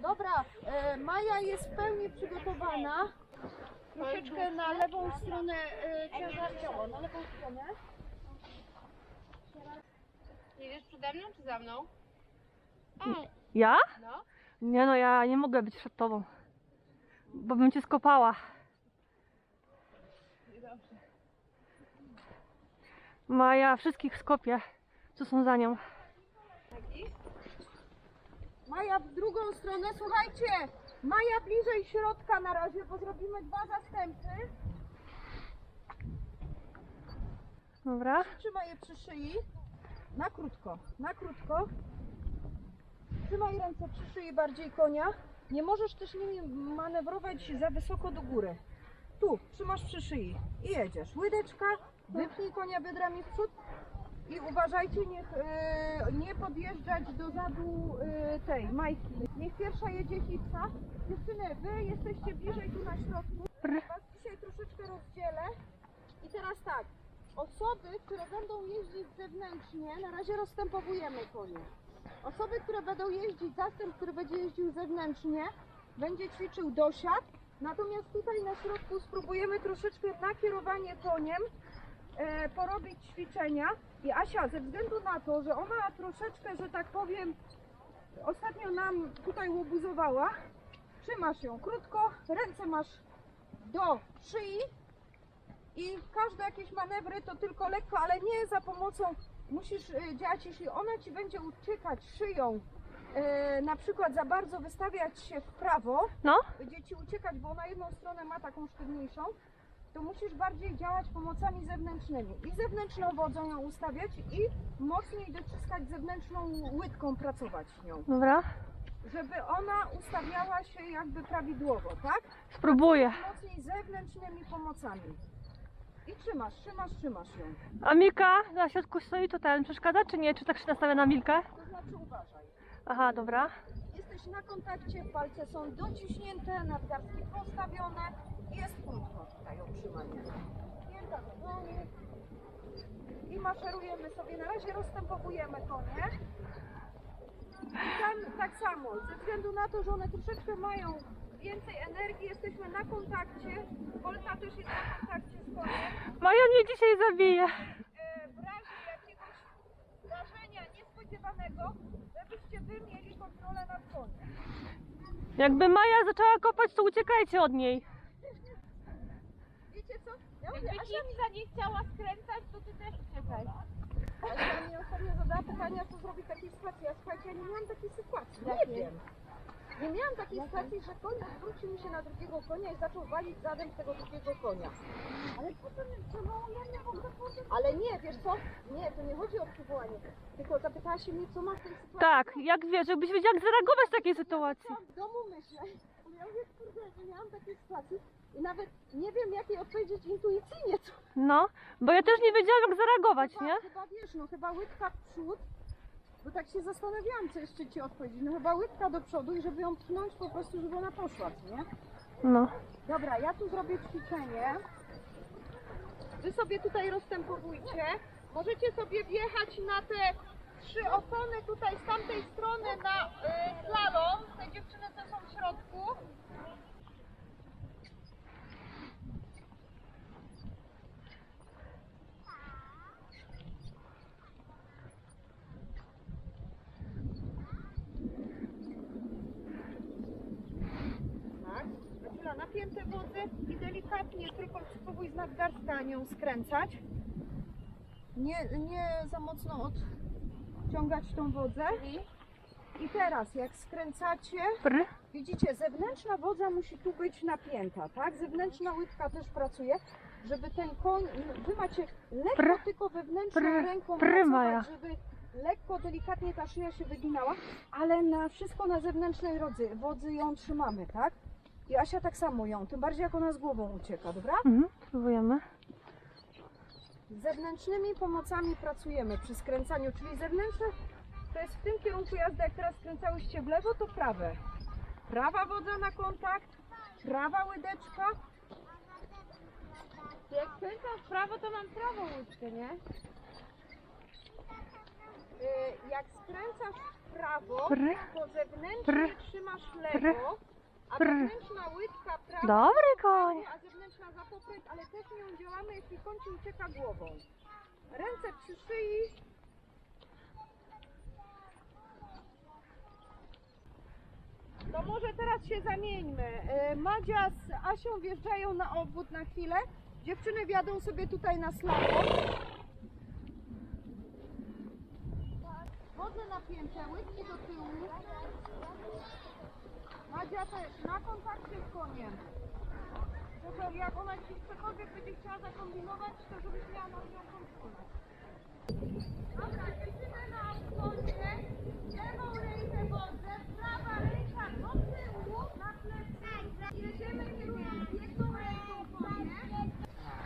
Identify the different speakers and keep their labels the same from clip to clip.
Speaker 1: Dobra, e, Maja jest w pełni przygotowana. Troszeczkę na lewą stronę e, ciężar ciała, na lewą stronę.
Speaker 2: Jedziesz przede mną czy za mną?
Speaker 3: Ja?
Speaker 2: No.
Speaker 3: Nie no, ja nie mogę być przed tobą. Bo bym cię skopała. Maja wszystkich skopie, co są za nią.
Speaker 1: Maja w drugą stronę, słuchajcie, Maja bliżej środka na razie, bo zrobimy dwa zastępy.
Speaker 3: Dobra.
Speaker 1: Trzymaj je przy szyi, na krótko, na krótko. Trzymaj ręce przy szyi bardziej konia. Nie możesz też nimi manewrować za wysoko do góry. Tu, trzymasz przy szyi i jedziesz. Łydeczka, wypnij konia biodrami w przód i uważajcie, niech e, nie podjeżdżać do zadu e, tej majki. Niech pierwsza jedzie hipsa. Dziewczyny, wy jesteście bliżej tu na środku. Was dzisiaj troszeczkę rozdzielę. I teraz tak, osoby, które będą jeździć zewnętrznie, na razie rozstępowujemy konie. Osoby, które będą jeździć, zastęp, który będzie jeździł zewnętrznie, będzie ćwiczył dosiad. Natomiast tutaj na środku spróbujemy troszeczkę nakierowanie koniem, e, porobić ćwiczenia. I Asia, ze względu na to, że ona troszeczkę, że tak powiem, ostatnio nam tutaj łobuzowała, trzymasz ją krótko, ręce masz do szyi, i każde jakieś manewry to tylko lekko, ale nie za pomocą, musisz y, działać, jeśli ona ci będzie uciekać szyją, y, na przykład za bardzo wystawiać się w prawo,
Speaker 3: No,
Speaker 1: będzie ci uciekać, bo na jedną stronę ma taką sztywniejszą, to musisz bardziej działać pomocami zewnętrznymi. I zewnętrzną wodzą ją ustawiać i mocniej dociskać zewnętrzną łydką, pracować nią,
Speaker 3: dobra.
Speaker 1: żeby ona ustawiała się jakby prawidłowo, tak?
Speaker 3: Spróbuję.
Speaker 1: Mocniej zewnętrznymi pomocami. I trzymasz, trzymasz, trzymasz ją.
Speaker 3: A Milka na środku stoi, to ten przeszkadza, czy nie? Czy tak się nastawia na Milkę?
Speaker 1: To znaczy uważaj.
Speaker 3: Aha, dobra.
Speaker 1: Jesteś na kontakcie, palce są dociśnięte, nadgarstki postawione jest krótko tutaj utrzymanie. Pięta do dołu. I maszerujemy sobie, na razie rozstępowujemy konie. I tam tak samo, ze względu na to, że one troszeczkę mają więcej energii, jesteśmy na kontakcie. Volta też jest na kontakcie z koniem.
Speaker 3: Maja mnie dzisiaj zabije.
Speaker 1: e, w razie jakiegoś zdarzenia niespodziewanego, żebyście wy mieli kontrolę nad koniem.
Speaker 3: Jakby Maja zaczęła kopać, to uciekajcie od niej.
Speaker 1: Wiecie co? Ja mówię,
Speaker 2: Jakby
Speaker 1: Asia
Speaker 2: Kimza nie chciała skręcać, to ty też uciekaj.
Speaker 1: Asia mnie ostatnio zadała pytania, co zrobić w takiej sytuacji. Ja słuchajcie, ja nie miałam takiej sytuacji. Nie wiem. Nie miałam takiej sytuacji, że koń odwrócił mi się na drugiego konia i zaczął walić zadem tego drugiego konia. Ale potem trzeba ja nie mogę Ale nie, wiesz co? Nie, to nie chodzi o przywołanie. Tylko zapytała się mnie, co ma w tej sytuacji.
Speaker 3: Tak, jak wiesz, żebyś wiedział, jak zareagować w takiej sytuacji.
Speaker 1: Ja w domu myślę. Ja mówię, kurde, nie miałam takiej sytuacji. I nawet nie wiem, jak jej odpowiedzieć intuicyjnie. Co?
Speaker 3: No, bo ja też nie wiedziałam, jak zareagować,
Speaker 1: Chyba,
Speaker 3: nie?
Speaker 1: chyba wiesz, no chyba łydka w przód. Bo tak się zastanawiałam, co jeszcze ci odpowiedzieć. No chyba łydka do przodu i żeby ją pchnąć po prostu, żeby ona poszła, co nie?
Speaker 3: No.
Speaker 1: Dobra, ja tu zrobię ćwiczenie. Wy sobie tutaj rozstępowujcie. Możecie sobie wjechać na te trzy opony tutaj z tamtej strony na y, slalom. Te dziewczyny, co są w środku. Tak. Maciula, napięte wody i delikatnie tylko spróbuj z nadgarstka nią skręcać. Nie, nie za mocno odciągać tą wodę. I teraz jak skręcacie, widzicie, zewnętrzna wodza musi tu być napięta, tak? Zewnętrzna łydka też pracuje, żeby ten koń, wy macie lekko tylko wewnętrzną ręką pracować, żeby lekko, delikatnie ta szyja się wyginała, ale na wszystko na zewnętrznej rodzy, wodzy ją trzymamy, tak? I Asia tak samo ją, tym bardziej jak ona z głową ucieka, dobra?
Speaker 3: Mhm, spróbujemy.
Speaker 1: Z zewnętrznymi pomocami pracujemy przy skręcaniu, czyli zewnętrzne to jest w tym kierunku jazdy, jak teraz skręcałyście w lewo, to prawe. Prawa wodza na kontakt, prawa łydeczka,
Speaker 2: Jak skręcam w prawo, to mam prawą łódkę, nie?
Speaker 1: y, jak skręcasz w prawo, to zewnętrznie trzymasz lewo, a
Speaker 3: Pry.
Speaker 1: wewnętrzna łydka prawa,
Speaker 3: Dobry koń.
Speaker 1: a zewnętrzna za popręt, ale też nią działamy, jeśli koń ci ucieka głową. Ręce przy szyi. To może teraz się zamieńmy. Y, Madzia z Asią wjeżdżają na obwód na chwilę. Dziewczyny wjadą sobie tutaj na slalom. Wodne napięcie, łydki do tyłu. Madzia też, na kontakcie z koniem. Żeby jak ona ci cokolwiek będzie chciała zakombinować, to żebyś miała nad nią kontrolę. Dobra, jedziemy na autonie. Lewą rękę wodę, prawa ręka do tyłu, na plecy. Jedziemy kierunkiem jedną ręką konie.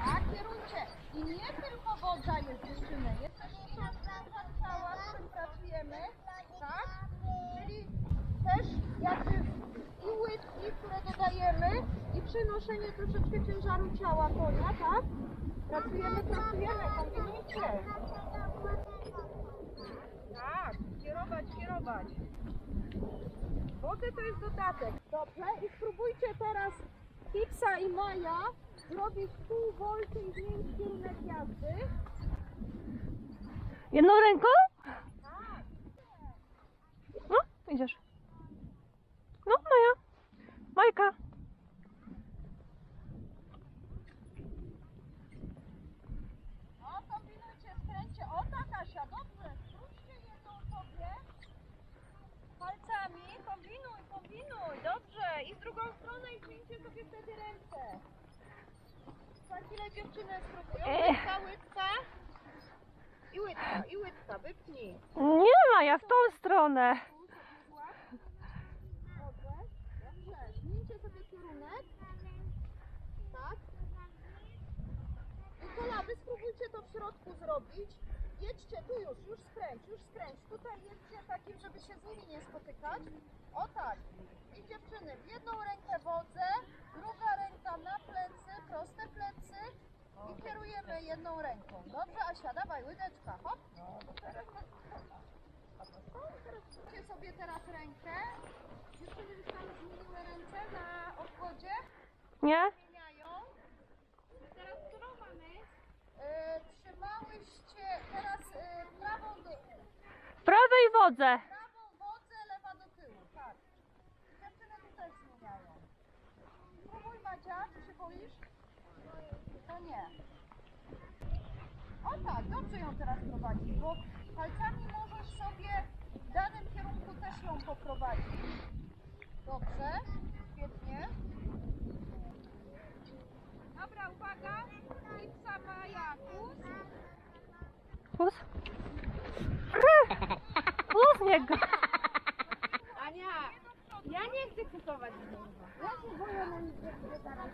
Speaker 1: Tak, kieruncie. I nie tylko wodza jest dziewczyny, jest też ściągnięta ciała, z którym pracujemy. Tak? Czyli też jakby i łydki, które dodajemy i przenoszenie troszeczkę ciężaru ciała konia, tak? Pracujemy, pracujemy, kombinujcie. Tak, kierować, kierować. Wody to jest dodatek. Dobrze, i spróbujcie teraz Hipsa i Maja zrobić pół wolty i zmienić kierunek jazdy.
Speaker 3: Jedną ręką?
Speaker 1: Tak.
Speaker 3: No, idziesz. No, Maja. Majka.
Speaker 1: No, kombinujcie, skręcie. O tak, Asia, dobrze. Skróćcie jedną sobie. Palcami. Kombinuj. Dobrze. I z drugą stronę i zmieńcie sobie wtedy ręce. Za chwilę dziewczyny spróbują. Łydka, łydka. I łydka, i łydka. Wypnij.
Speaker 3: Nie, Maja, w tą stronę.
Speaker 1: Dobrze. Dobrze. Zmieńcie sobie kierunek. Tak. Nikola, wy spróbujcie to w środku zrobić. Jedźcie tu już, już skręć, już skręć. Tutaj jedźcie takim, żeby się z nimi nie spotykać. O tak. I dziewczyny, w jedną rękę wodzę, druga ręka na plecy, proste plecy i kierujemy jedną ręką. Dobrze, Asia, dawaj, łydeczka, hop. Zróbcie sobie teraz rękę. Dziewczyny już tam zmieniły ręce na obwodzie.
Speaker 3: Nie?
Speaker 1: Zmieniają.
Speaker 2: Teraz którą mamy?
Speaker 1: E, trzymałyście teraz e, prawą do
Speaker 3: Prawej wodze.
Speaker 1: prawą wodzę, lewa do tyłu. Tak. Dziewczyny tu też zmieniają. Spróbuj Madzia, czy się boisz? To nie. O tak, dobrze ją teraz prowadzisz, bo palcami możesz sobie w danym kierunku też ją poprowadzić. Dobrze, świetnie. Dobra, uwaga. Lipsa Maja, kus.
Speaker 3: Plus. Niego.
Speaker 2: Ania, ja nie chcę kupować.
Speaker 1: Ja się boję na nic, że teraz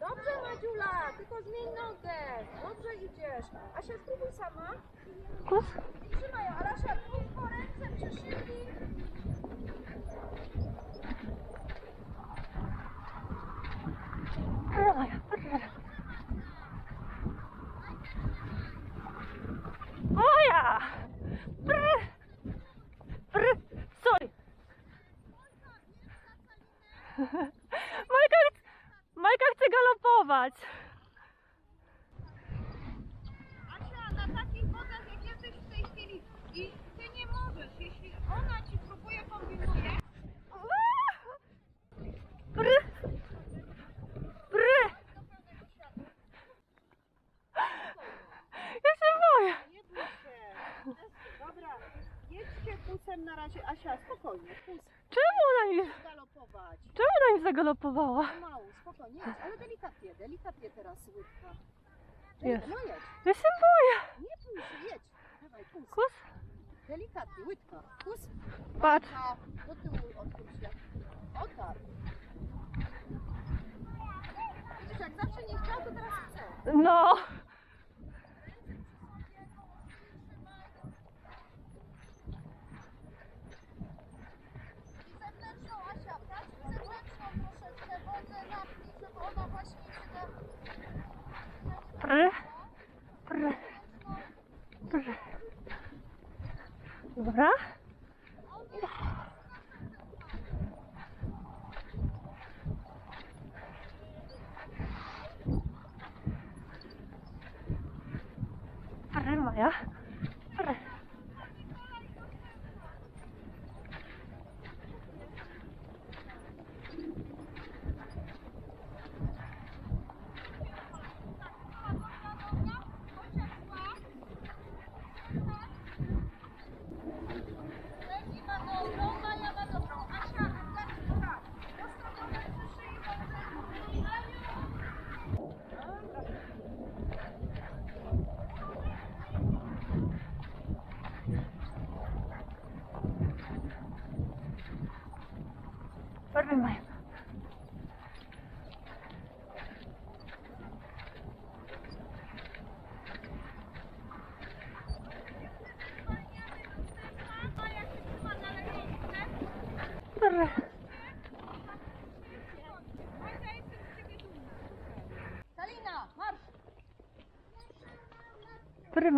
Speaker 1: Dobrze Madziula, tylko zmień nogę. Dobrze idziesz. Asia, spróbuj sama. I trzymaj ją. Ale Asia, tylko ręce przy szyi.
Speaker 3: Majka, Majka chce galopować.
Speaker 1: Asia, na takich wodach jak jesteś w tej chwili i ty nie możesz, jeśli ona ci próbuje, kombinuje,
Speaker 3: Pry. Pry.
Speaker 1: do pełnego światła.
Speaker 3: Ja się boję.
Speaker 1: Nie bój się. Dobra, jedźcie pusem na razie. Asia, spokojnie, pus.
Speaker 3: Czemu ona mi,
Speaker 1: Galopować.
Speaker 3: czemu ona mi zagalopowała?
Speaker 1: Mało, spokojnie, jedź, ale delikatnie, delikatnie teraz łydka.
Speaker 3: Jest.
Speaker 1: No jedź,
Speaker 3: Ja się boję.
Speaker 1: nie się, jedź. Dawaj, pus.
Speaker 3: Kus?
Speaker 1: Delikatnie, łydka. Pus.
Speaker 3: Patrz.
Speaker 1: A, do tyłu odwróć się. O tak. Widzisz, jak zawsze nie chciał, to teraz chce.
Speaker 3: No.
Speaker 1: قرح قرح قرح برا قرر معايا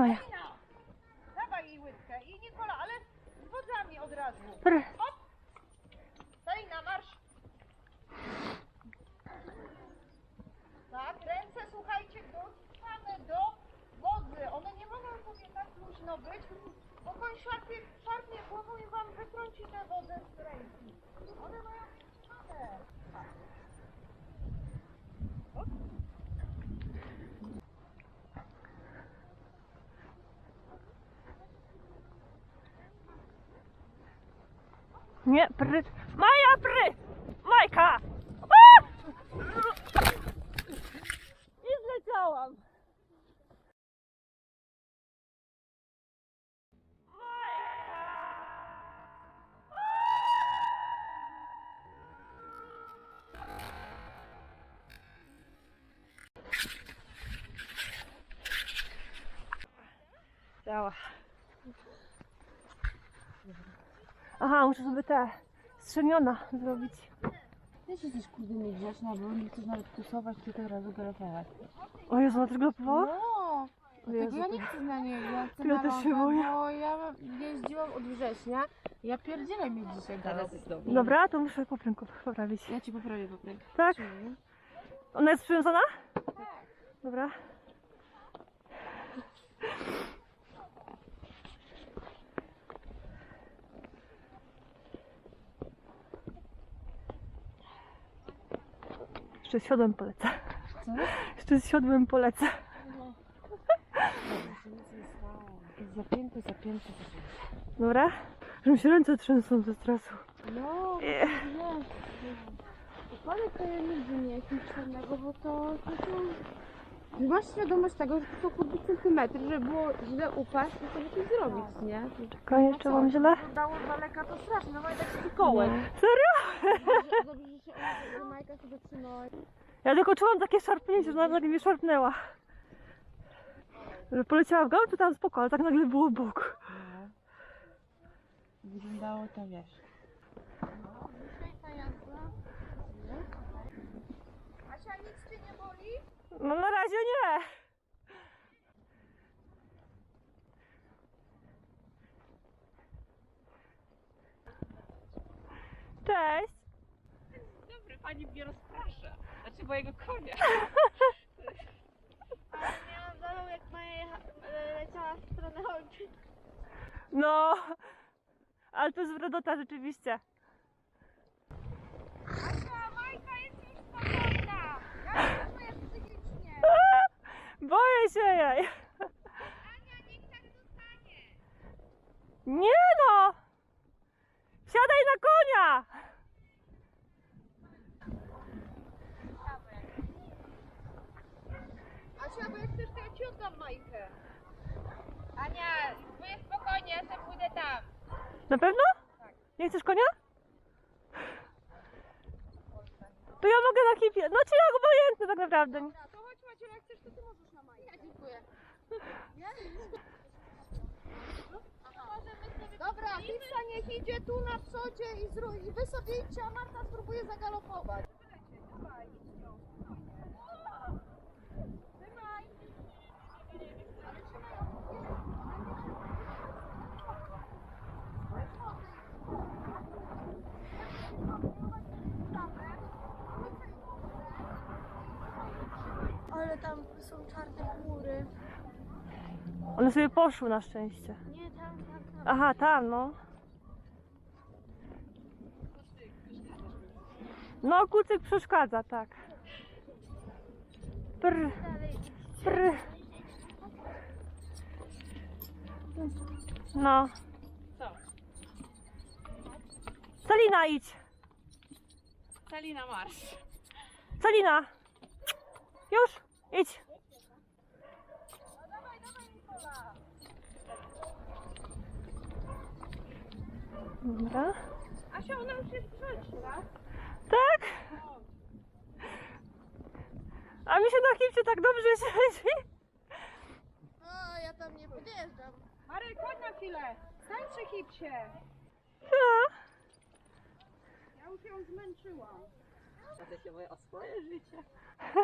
Speaker 1: Yeah. Nie,
Speaker 3: pry. Maja, pry! Majka! Muszę sobie te strzemiona zrobić.
Speaker 2: Ty się jesteś kurde niegrzeczna, bo nie chcesz nawet kusować, tylko od razu galopować.
Speaker 3: O Jezu, ona też galopowała?
Speaker 2: No!
Speaker 3: O Jezu,
Speaker 2: Dlatego ja nie chcę na niego, ja chcę
Speaker 3: Ja
Speaker 2: na
Speaker 3: też się
Speaker 2: rower,
Speaker 3: boję.
Speaker 2: bo ja jeździłam od września. Ja pierdzielę mi dzisiaj galop.
Speaker 3: Dobra, to muszę popręgu poprawić.
Speaker 2: Ja ci poprawię popręg.
Speaker 3: Tak? Ona jest przywiązana? Dobra. Jeszcze z siodłem polecę.
Speaker 2: Co?
Speaker 3: Jeszcze z siodłem polecę.
Speaker 2: Jest zapięte, zapięte, zapięte.
Speaker 3: Dobra? Że mi się ręce trzęsą ze stresu.
Speaker 2: No,
Speaker 3: Nie.
Speaker 2: Upadek to ja nigdy nie jest nic czarnego, bo to, to, to... Ty Masz świadomość tego, że to są kurde centymetry, żeby było źle upaść i sobie coś zrobić, nie?
Speaker 3: Czekaj, jeszcze mam źle.
Speaker 1: Dało daleka to strasznie, no tak z kołem.
Speaker 3: Serio?
Speaker 2: Dobrze, dobrze zatrzymała.
Speaker 3: Ja tylko czułam takie szarpnięcie, że nagle mnie szarpnęła. Że poleciała w gałę, to tam spoko, ale tak nagle było w bok.
Speaker 2: No. Wyglądało to, wiesz.
Speaker 1: Asia, nic cię nie boli?
Speaker 3: No na razie nie. Cześć.
Speaker 4: Dobry, pani mnie rozprasza. Znaczy mojego konia.
Speaker 2: Miałam zalą, jak Maja leciała w stronę ojczyzny.
Speaker 3: No, ale to jest wredota rzeczywiście. Boję się jej. Nie no! Siadaj na konia!
Speaker 1: Asia, bo jak chcesz, oddam Majkę.
Speaker 2: Ania, wy spokojnie, ja sobie pójdę tam.
Speaker 3: Na pewno? Nie chcesz konia? To ja mogę na hipie. No czy jak obojętny tak naprawdę.
Speaker 1: Dobra, to chodź Maciu, jak chcesz, to ty możesz na Majkę.
Speaker 2: Ja dziękuję.
Speaker 1: Dobra, Pizza niech idzie tu na przodzie i, zró- i wy sobie idźcie, a Marta spróbuje zagalopować.
Speaker 2: są czarne góry.
Speaker 3: One sobie poszły na szczęście.
Speaker 2: Nie, tam, tam, tam.
Speaker 3: Aha, tam, no. No, kucyk przeszkadza, tak. Prr, prr. No.
Speaker 4: Co?
Speaker 3: Celina, idź.
Speaker 4: Celi na marsz.
Speaker 3: Celina. Już, idź. Dobra.
Speaker 4: Asia, ona już jest grzeczna.
Speaker 3: Tak? A mi się na hipcie tak dobrze siedzi.
Speaker 2: O, ja tam nie podjeżdżam.
Speaker 1: Marek, chodź na chwilę. Stań przy hipsie.
Speaker 3: No.
Speaker 1: Ja już ją zmęczyłam.
Speaker 4: Będę się boję o swoje życie.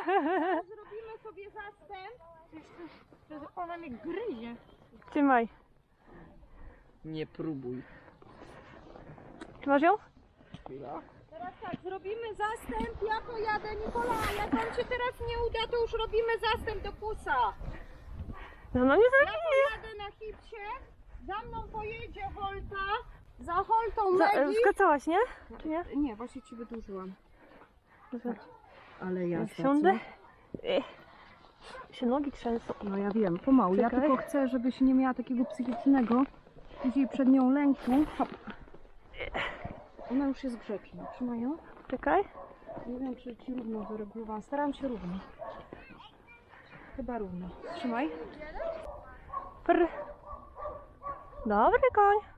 Speaker 1: Zrobimy sobie zastęp. Przecież ona mnie gryzie.
Speaker 3: Trzymaj.
Speaker 4: Nie próbuj.
Speaker 3: Trzymasz ją?
Speaker 4: Chwila.
Speaker 1: Teraz tak, zrobimy zastęp. Ja to jadę, Nikola. Jak wam się teraz nie uda, to już robimy zastęp do pusa.
Speaker 3: Za mną nie
Speaker 1: Ja
Speaker 3: zrobi.
Speaker 1: to jadę na hipsie. Za mną pojedzie Holta. Za Holtą Megi.
Speaker 3: Skracałaś, nie? Czy nie?
Speaker 1: Nie, właśnie ci wydłużyłam. Ale
Speaker 3: Ja Wsiądę. Ech. Się nogi trzęsą.
Speaker 1: No ja wiem, pomału. Ja
Speaker 3: Czekaj.
Speaker 1: tylko chcę, żebyś nie miała takiego psychicznego, później przed nią lęku. Hop. Ona już jest grzeczna. Trzymaj ją.
Speaker 3: Czekaj.
Speaker 1: Nie wiem, czy ci równo wyregulowałam. Staram się równo. Chyba równo. Trzymaj.
Speaker 3: Prr. Dobry koń.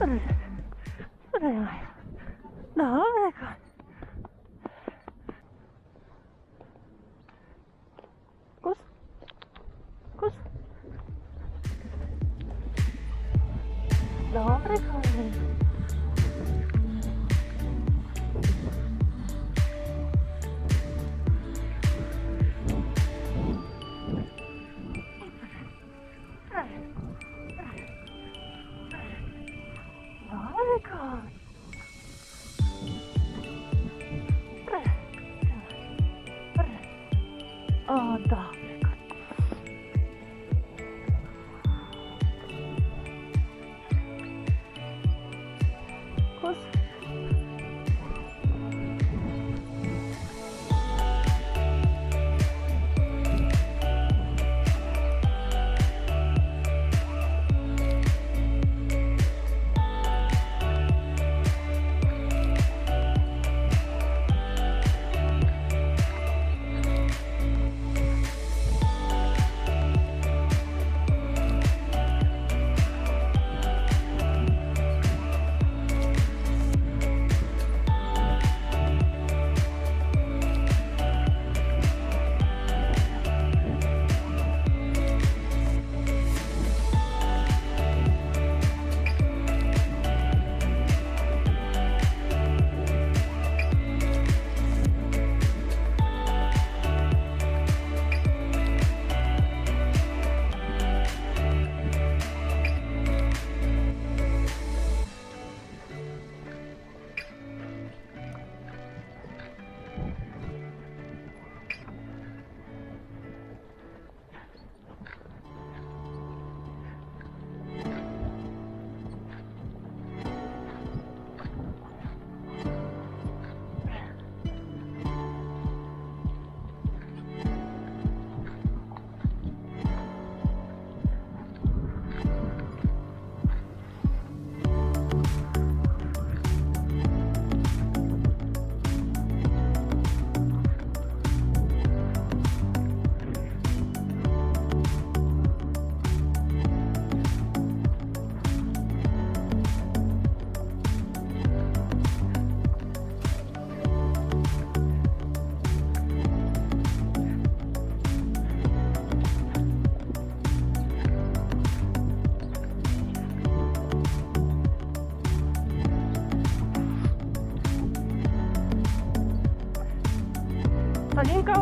Speaker 3: Dobry. Dobry, Maja. Dobry koń. Kus?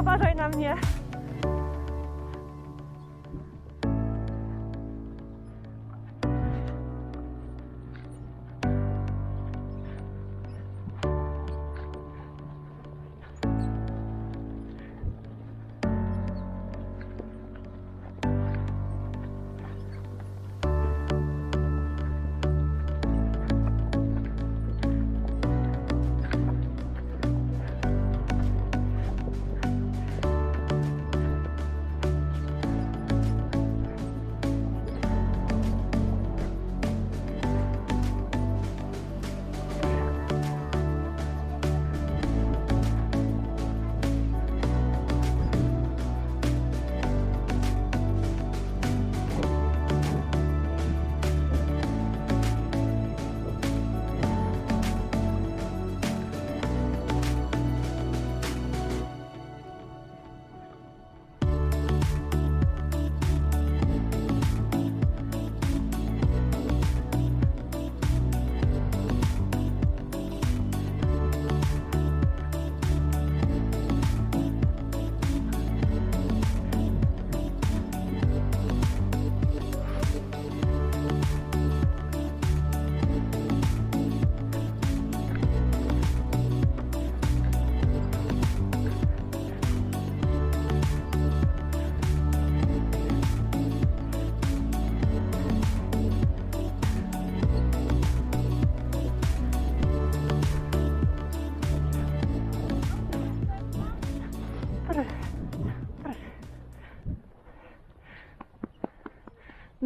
Speaker 3: Uważaj na mnie.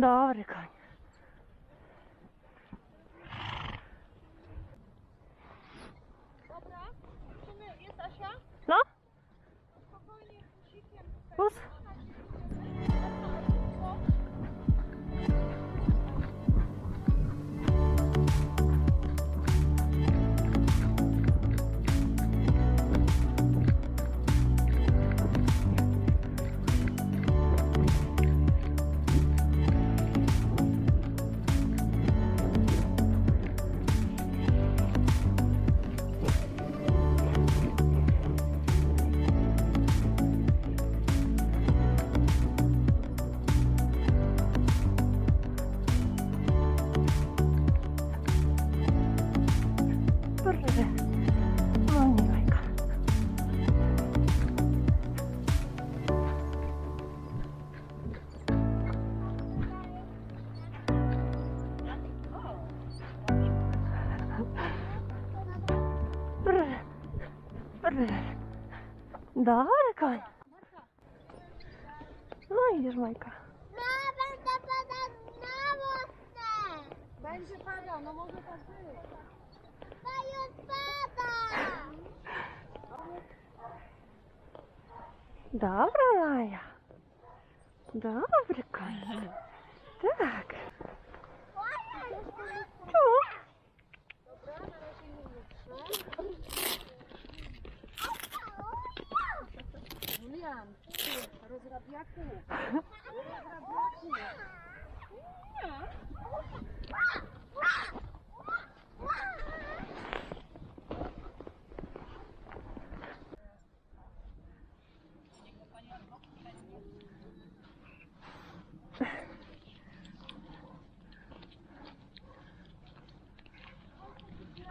Speaker 3: Dobry Dobry koń. No idziesz Majka.
Speaker 1: Będzie padał, no może tak być.
Speaker 3: Dobra Maja. Dobry koń. Tak.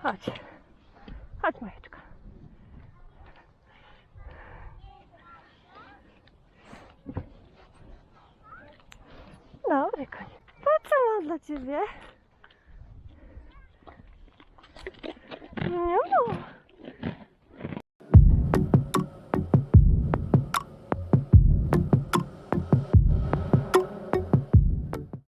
Speaker 3: Chodź